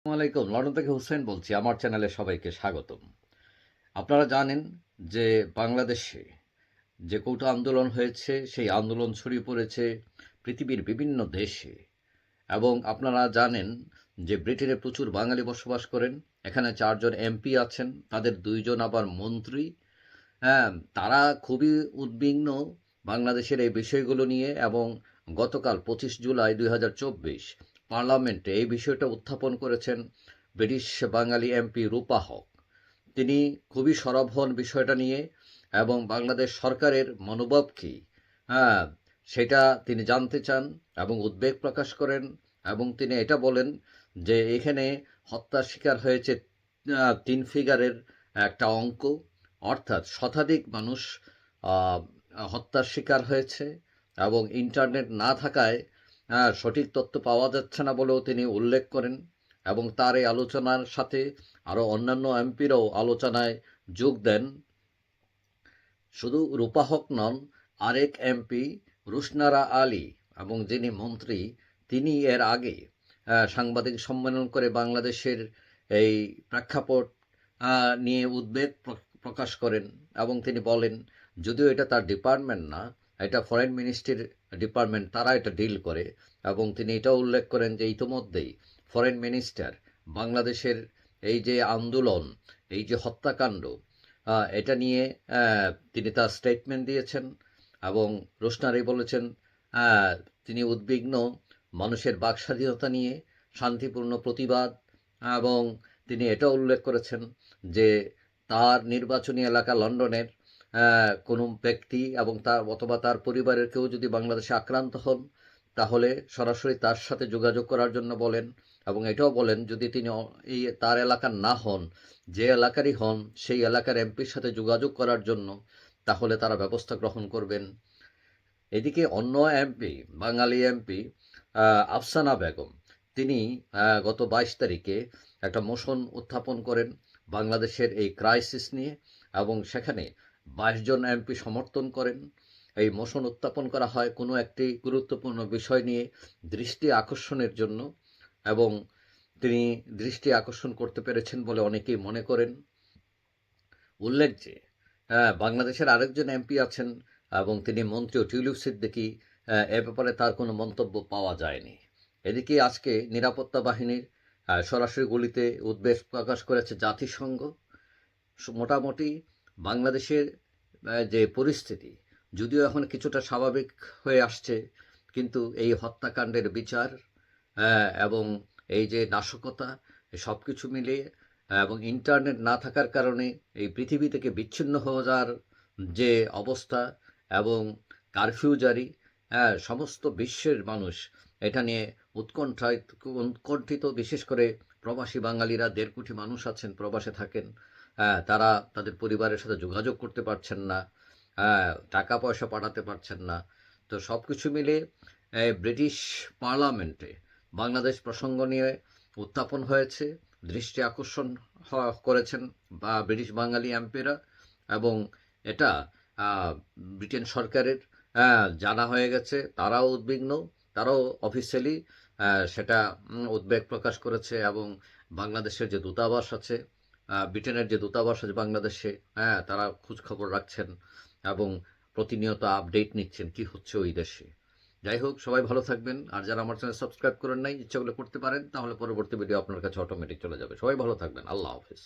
আসসালামু আলাইকুম। লন্ডন থেকে হুসেন বলছি। আমার চ্যানেলে সবাইকে স্বাগতম। আপনারা জানেন যে বাংলাদেশে যে কৌটা আন্দোলন হয়েছে, সেই আন্দোলন ছড়িয়ে পড়েছে পৃথিবীর বিভিন্ন দেশে। এবং আপনারা জানেন যে ব্রিটেনে প্রচুর বাঙালি বসবাস করেন। এখানে চারজন এমপি আছেন, তাদের দুইজন আবার মন্ত্রী। হ্যাঁ তারা খুবই উদ্বিগ্ন বাংলাদেশের এই বিষয়গুলো নিয়ে। এবং গতকাল পঁচিশ জুলাই দুই হাজার চব্বিশ পার্লামেন্টে এই বিষয়টা উত্থাপন করেছেন ব্রিটিশ বাঙালি এমপি রূপা হক। তিনি খুবই সরব হন বিষয়টা নিয়ে এবং বাংলাদেশ সরকারের মনোভাব কী হ্যাঁ সেটা তিনি জানতে চান এবং উদ্বেগ প্রকাশ করেন এবং তিনি এটা বলেন যে এখানে হত্যার শিকার হয়েছে তিন ফিগারের একটা অঙ্ক, অর্থাৎ শতাধিক মানুষ হত্যার শিকার হয়েছে এবং ইন্টারনেট না থাকায় সঠিক তথ্য পাওয়া যাচ্ছে না বলেও তিনি উল্লেখ করেন এবং তার এই আলোচনার সাথে আরও অন্যান্য এমপিরাও আলোচনায় যোগ দেন। শুধু রূপা হক নন, আরেক এমপি রুশনারা আলী এবং যিনি মন্ত্রী, তিনি এর আগে সাংবাদিক সম্মেলন করে বাংলাদেশের এই প্রেক্ষাপট নিয়ে উদ্বেগ প্রকাশ করেন এবং তিনি বলেন, যদিও এটা তার ডিপার্টমেন্ট না, এটা ফরেন মিনিস্ট্রির ডিপার্টমেন্ট তারা এটা ডিল করে এবং তিনি এটাও উল্লেখ করেন যে ইতোমধ্যেই ফরেন মিনিস্টার বাংলাদেশের এই যে আন্দোলন, এই যে হত্যাকাণ্ড এটা নিয়ে তিনি তার স্টেটমেন্ট দিয়েছেন এবং রোশনারি বলেছেন তিনি উদ্বিগ্ন মানুষের বাক স্বাধীনতা নিয়ে শান্তিপূর্ণ প্রতিবাদ এবং তিনি এটা উল্লেখ করেছেন যে তার নির্বাচনী এলাকা লন্ডনের কোনো ব্যক্তি এবং তার অথবা তার পরিবারের কেউ যদি বাংলাদেশে আক্রান্ত হন, তাহলে সরাসরি তার সাথে যোগাযোগ করার জন্য বলেন এবং এটাও বলেন, যদি তিনি এই তার এলাকার না হন, যে এলাকারই হন, সেই এলাকার এমপির সাথে যোগাযোগ করার জন্য, তাহলে তারা ব্যবস্থা গ্রহণ করবেন। এদিকে অন্য এমপি, বাঙালি এমপি আফসানা বেগম, তিনি গত বাইশ তারিখে একটা মোশন উত্থাপন করেন বাংলাদেশের এই ক্রাইসিস নিয়ে এবং সেখানে বাইশ জন এমপি সমর্থন করেন। এই মোশন উত্থাপন করা হয় কোনো একটি গুরুত্বপূর্ণ বিষয় নিয়ে দৃষ্টি আকর্ষণের জন্য এবং তিনি দৃষ্টি আকর্ষণ করতে পেরেছেন বলে অনেকেই মনে করেন। উল্লেখ যে বাংলাদেশের আরেকজন এমপি আছেন এবং তিনি মন্ত্রী টিউলিপ সিদ্দিকি এ ব্যাপারে তার কোনো মন্তব্য পাওয়া যায়নি। এদিকে আজকে নিরাপত্তা বাহিনীর সরাসরি গুলিতে উদ্বেগ প্রকাশ করেছে জাতিসংঘ। মোটামুটি বাংলাদেশের যে পরিস্থিতি, যদিও এখন কিছুটা স্বাভাবিক হয়ে আসছে, কিন্তু এই হত্যাকাণ্ডের বিচার এবং এই যে নাশকতা সব কিছু মিলিয়ে, এবং ইন্টারনেট না থাকার কারণে এই পৃথিবী থেকে বিচ্ছিন্ন হয়ে যাওয়ার যে অবস্থা এবং কারফিউ জারি হ্যাঁ সমস্ত বিশ্বের মানুষ এটা নিয়ে উৎকণ্ঠায় উৎকণ্ঠিত, বিশেষ করে প্রবাসী বাঙালিরা, দেড় কোটি মানুষ আছেন, প্রবাসে থাকেন। তারা তাদের পরিবারের সাথে যোগাযোগ করতে পারছেন না। হ্যাঁ টাকা পয়সা পাঠাতে পারছেন না। তো সব কিছু মিলে ব্রিটিশ পার্লামেন্টে বাংলাদেশ প্রসঙ্গ নিয়ে উত্থাপন হয়েছে দৃষ্টি আকর্ষণ করেছেন বা ব্রিটিশ বাঙালি এমপিরা এবং এটা ব্রিটেন সরকারের আহ, জানা হয়ে গেছে। তারাও উদ্বিগ্ন তারাও অফিসিয়ালি সেটা উদ্বেগ প্রকাশ করেছে এবং বাংলাদেশের যে দূতাবাস আছে ব্রিটেনের যে দূতাবাস আছে বাংলাদেশে হ্যাঁ তারা খোঁজখবর রাখছেন এবং প্রতিনিয়ত আপডেট নিচ্ছেন কি হচ্ছে ওই দেশে। যাই হোক, সবাই ভালো থাকবেন। আর যারা আমার চ্যানেল সাবস্ক্রাইব করেন নাই ইচ্ছা করলে করতে পারেন, তাহলে পরবর্তী ভিডিও আপনার কাছে অটোমেটিক চলে যাবে। সবাই ভালো থাকবেন। আল্লাহ হাফিজ।